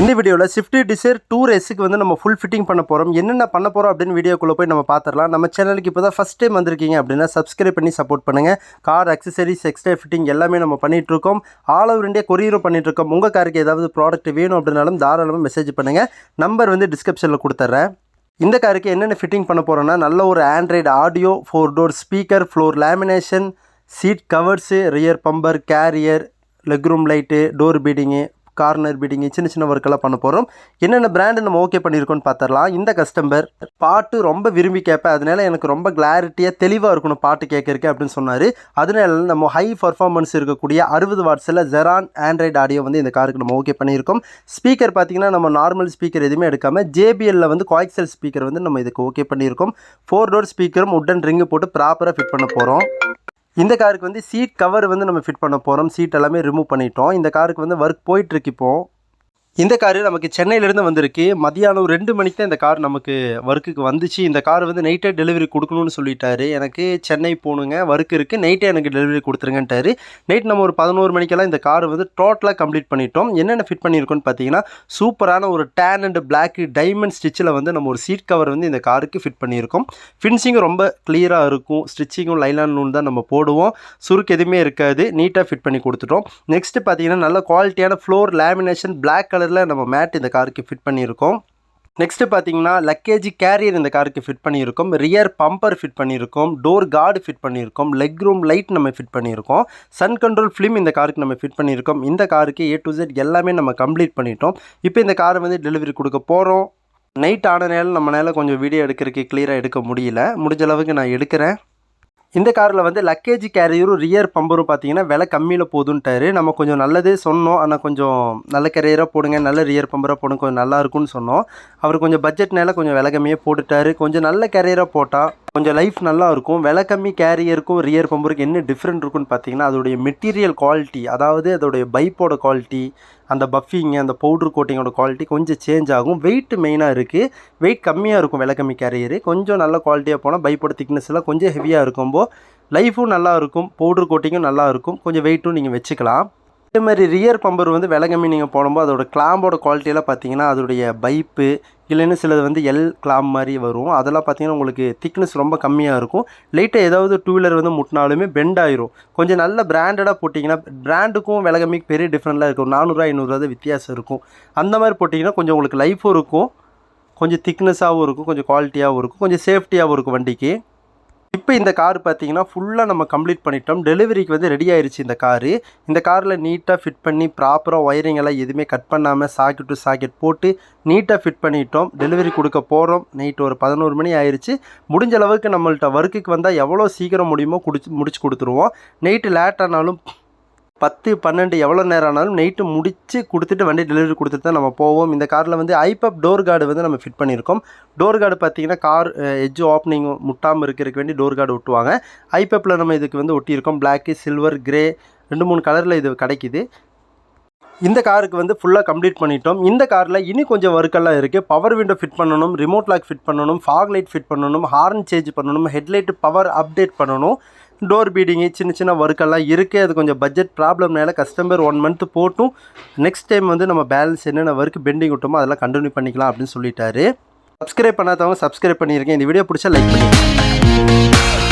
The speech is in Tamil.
இந்த வீடியோவில் ஸ்விஃப்ட் டிசைர் டூ ரேஸுக்கு வந்து நம்ம ஃபுல் ஃபிட்டிங் பண்ண போகிறோம் என்னென்ன பண்ண போகிறோம் அப்படின்னு வீடியோக்குள்ளே போய் நம்ம பார்த்துடலாம் நம்ம சேனலுக்கு இப்போ தான் ஃபஸ்ட் டைம் வந்திருக்கீங்க அப்படின்னா சப்ஸ்கிரைப் பண்ணி சப்போர்ட் பண்ணுங்கள் கார் அக்சசரிஸ் எக்ஸ்ட்ரா ஃபிட்டிங் எல்லாமே நம்ம பண்ணிகிட்ருக்கோம் ஆல் ஓவர் இண்டியா கொரியரும் பண்ணிகிட்ருக்கோம் உங்கள் காருக்கு ஏதாவது ப்ராடக்ட் வேணும் அப்படின்னாலும் தாராளமாக மெசேஜ் பண்ணுங்கள் நம்பர் வந்து டிஸ்கிரிப்ஷனில் கொடுத்துட்றேன் இந்த காருக்கு என்னென்ன ஃபிட்டிங் பண்ண போகிறோன்னா நல்ல ஒரு android audio four door speaker floor lamination seat covers rear bumper carrier leg room light door beading corner beading சின்ன சின்ன ஒர்க்கெல்லாம் பண்ண போகிறோம் என்னென்ன பிராண்டு நம்ம ஓகே பண்ணியிருக்கோம்னு பார்த்துடலாம். இந்த கஸ்டமர் பாட்டு ரொம்ப விரும்பி கேட்பேன். அதனால எனக்கு ரொம்ப கிளாரிட்டியாக தெளிவாக இருக்கணும் பாட்டு கேட்கறக்கு அப்படின்னு சொன்னார். அதனால நம்ம ஹை பர்ஃபார்மன்ஸ் இருக்கக்கூடிய அறுபது வாட்ஸில் ஜெரான் ஆண்ட்ராய்டு ஆடியோ வந்து இந்த காருக்கு நம்ம ஓகே பண்ணியிருக்கோம். ஸ்பீக்கர் பார்த்தீங்கன்னா நம்ம நார்மல் ஸ்பீக்கர் எதுவுமே எடுக்காமல் ஜேபிஎல்ல வந்து கோஎக்சல் ஸ்பீக்கர் வந்து நம்ம இதுக்கு ஓகே பண்ணியிருக்கோம். ஃபோர் டோர் ஸ்பீக்கரும் உட்டன் ரிங்கு போட்டு ப்ராப்பராக ஃபிட் பண்ண போகிறோம் இந்த காருக்கு வந்து சீட் கவர் வந்து நம்ம ஃபிட் பண்ண போகிறோம் சீட் எல்லாமே ரிமூவ் பண்ணிட்டோம். இந்த காருக்கு வந்து ஒர்க் போயிட்டுருக்கு இப்போது இந்த காரு நமக்கு சென்னையிலேருந்து வந்திருக்கு. மதியானம் ரெண்டு மணிக்கு தான் இந்த கார் நமக்கு ஒர்க்குக்கு வந்துச்சு. இந்த கார் வந்து நைட்டே டெலிவரி கொடுக்கணும்னு சொல்லிட்டாரு. எனக்கு சென்னை போகணுங்க ஒர்க் இருக்குது நைட்டே எனக்கு டெலிவரி கொடுத்துருங்கன்ட்டாரு. நைட் நம்ம ஒரு பதினோரு மணிக்கெல்லாம் இந்த கார் வந்து டோட்டலாக கம்ப்ளீட் பண்ணிட்டோம். என்னென்ன ஃபிட் பண்ணியிருக்கோம்னு பார்த்தீங்கன்னா சூப்பரான ஒரு டேன் அண்ட் பிளாக் டைமண்ட் ஸ்டிச்சில் வந்து நம்ம ஒரு சீட் கவர் வந்து இந்த காருக்கு ஃபிட் பண்ணியிருக்கோம். ஃபினிஷிங்கும் ரொம்ப கிளியராக இருக்கும். ஸ்டிச்சிங்கும் லைலான் நூல் தான் நம்ம போடுவோம். சுருக்கு எதுவுமே இருக்காது. நீட்டாக ஃபிட் பண்ணி கொடுத்துட்டோம். நெக்ஸ்ட் பார்த்தீங்கன்னா நல்ல குவாலிட்டியான ஃப்ளோர் லேமினேஷன் பிளாக் கலரில் நம்ம மேட் இந்த காருக்கு ஃபிட் பண்ணியிருக்கோம். நெக்ஸ்ட்டு பார்த்தீங்கன்னா லக்கேஜ் கேரியர் இந்த காருக்கு ஃபிட் பண்ணியிருக்கோம். ரியர் பம்பர் ஃபிட் பண்ணியிருக்கோம். டோர் கார்டு ஃபிட் பண்ணியிருக்கோம். லெக் ரூம் லைட் நம்ம ஃபிட் பண்ணியிருக்கோம். சன் கண்ட்ரோல் ஃபிலிம் இந்த காருக்கு நம்ம ஃபிட் பண்ணியிருக்கோம். இந்த காருக்கு ஏ டு ஜெட் எல்லாமே நம்ம கம்ப்ளீட் பண்ணிட்டோம். இப்போ இந்த காரை வந்து டெலிவரி கொடுக்க போகிறோம் நைட் ஆன நேரம் நம்மளால் கொஞ்சம் வீடியோ எடுக்கிறதுக்கு கிளியராக எடுக்க முடியல. முடிஞ்ச அளவுக்கு நான் எடுக்கிறேன். இந்த காரில் வந்து லக்கேஜ் கேரியரும் ரியர் பம்பரும் பார்த்தீங்கன்னா விலை கம்மியில் போதுன்ட்டாரு. நம்ம கொஞ்சம் நல்லதே சொன்னோம். ஆனால் கொஞ்சம் நல்ல கேரியராக போடுங்க நல்ல ரியர் பம்பராக போடுங்க கொஞ்சம் நல்லா இருக்கும்னு சொன்னோம். அவர் கொஞ்சம் பட்ஜெட்னால கொஞ்சம் விலை கம்மியாக போட்டுட்டாரு. கொஞ்சம் நல்ல கேரியராக போட்டால் கொஞ்சம் லைஃப் நல்லா இருக்கும் விலை கம்மி கேரியருக்கும் ரியர் பம்பருக்கும் என்ன டிஃப்ரெண்ட் இருக்குன்னு பார்த்தீங்கன்னா அதோடைய மெட்டீரியல் குவாலிட்டி அதாவது அதோடைய பைப்போட குவாலிட்டி அந்த பஃபிங் அந்த பவுட்ரு கோட்டிங்கோட குவாலிட்டி கொஞ்சம் சேஞ்ச் ஆகும். வெயிட் மெயினாக இருக்குது வெயிட் கம்மியாக இருக்கும் விலை கம்மி கேரியர் கொஞ்சம் நல்ல குவாலிட்டியாக போனால் பைப்போட திக்னஸ் எல்லாம் கொஞ்சம் ஹெவியாக இருக்கும்போ லைஃபும் நல்லா இருக்கும். பவுட்ரு கோட்டிங்கும் நல்லா இருக்கும். கொஞ்சம் வெயிட்டும் நீங்கள் வச்சுக்கலாம். அதே மாதிரி ரியர் பம்பர் வந்து விலை கம்மி நீங்கள் போடும்போது அதோட கிளாம்போட குவாலிட்டியெல்லாம் பார்த்தீங்கன்னா அதோடைய பைப்பு இல்லைன்னு சிலது வந்து எல் கிளாம் மாதிரி வரும். அதெல்லாம் பார்த்தீங்கன்னா உங்களுக்கு திக்னஸ் ரொம்ப கம்மியாக இருக்கும். லைட்டாக ஏதாவது டூ வீலர் வந்து முட்டினாலுமே பெண்ட் ஆயிரும். கொஞ்சம் நல்ல பிராண்டடாக போட்டிங்கன்னா பிராண்டுக்கும் விலை கம்மிக்கு பெரிய டிஃப்ரெண்ட்லாம் இருக்கும். நானூறுரூவா ஐநூறுரூவா தான் வித்தியாசம் இருக்கும். அந்த மாதிரி போட்டிங்கன்னா கொஞ்சம் உங்களுக்கு லைஃபும் இருக்கும். கொஞ்சம் திக்னஸாகவும் இருக்கும். கொஞ்சம் குவாலிட்டியாகவும் இருக்கும். கொஞ்சம் சேஃப்டியாகவும் இருக்கும் வண்டிக்கு. இப்போ இந்த கார் பார்த்தீங்கன்னா ஃபுல்லாக நம்ம கம்ப்ளீட் பண்ணிட்டோம். டெலிவரிக்கு வந்து ரெடி ஆயிருச்சு இந்த காரு. இந்த காரில் நீட்டாக ஃபிட் பண்ணி ப்ராப்பராக ஒயரிங் எல்லாம் எதுவுமே கட் பண்ணாமல் சாக்கெட் டு சாக்கெட் போட்டு நீட்டாக ஃபிட் பண்ணிட்டோம். டெலிவரி கொடுக்க போகிறோம் நைட் ஒரு பதினோரு மணி ஆயிடுச்சு முடிஞ்ச அளவுக்கு நம்மள்ட்ட ஒர்க்குக்கு வந்தால் எவ்வளோ சீக்கிரம் முடியுமோ குடிச்சு முடிச்சு கொடுத்துருவோம். நைட்டு லேட் ஆனாலும் பத்து பன்னெண்டு எவ்வளோ நேரம் ஆனாலும் நைட்டு முடித்து கொடுத்துட்டு வண்டி டெலிவரி கொடுத்துட்டு தான் நம்ம போவோம். இந்த காரில் வந்து ஐபப் டோர் கார்டு வந்து நம்ம ஃபிட் பண்ணியிருக்கோம். டோர் கார்டு பார்த்தீங்கன்னா கார் எஜ்ஜு ஓப்பனிங் முட்டாமல் இருக்கிறதுக்கு வேண்டி டோர் கார்டு ஒட்டுவாங்க. ஐபப்பில் நம்ம இதுக்கு வந்து ஒட்டியிருக்கோம். பிளாக்கு சில்வர் கிரே ரெண்டு மூணு கலரில் இது கிடைக்குது. இந்த காருக்கு வந்து ஃபுல்லாக கம்ப்ளீட் பண்ணிட்டோம். இந்த காரில் இனி கொஞ்சம் ஒர்க்கெல்லாம் இருக்குது பவர் விண்டோ ஃபிட் பண்ணணும் ரிமோட் லாக் ஃபிட் பண்ணணும் ஃபாக் லைட் ஃபிட் பண்ணணும் ஹார்ன் சேஞ்ச் பண்ணணும் ஹெட்லைட் பவர் அப்டேட் பண்ணணும். டோர் பீடிங்கு சின்ன சின்ன ஒர்க்கெல்லாம் இருக்குது அது கொஞ்சம் பட்ஜெட் ப்ராப்ளம்னால கஸ்டமர் ஒன் மந்த் போட்டும். நெக்ஸ்ட் டைம் வந்து நம்ம பேலன்ஸ் என்னென்ன ஒர்க் பெண்டிங் விட்டோமோ அதெல்லாம் கண்டினியூ பண்ணிக்கலாம் அப்படின்னு சொல்லிட்டாரு. சப்ஸ்கிரைப் பண்ணாதவங்க சப்ஸ்கிரைப் பண்ணியிருக்கேன் இந்த வீடியோ பிடிச்சா லைக் பண்ணி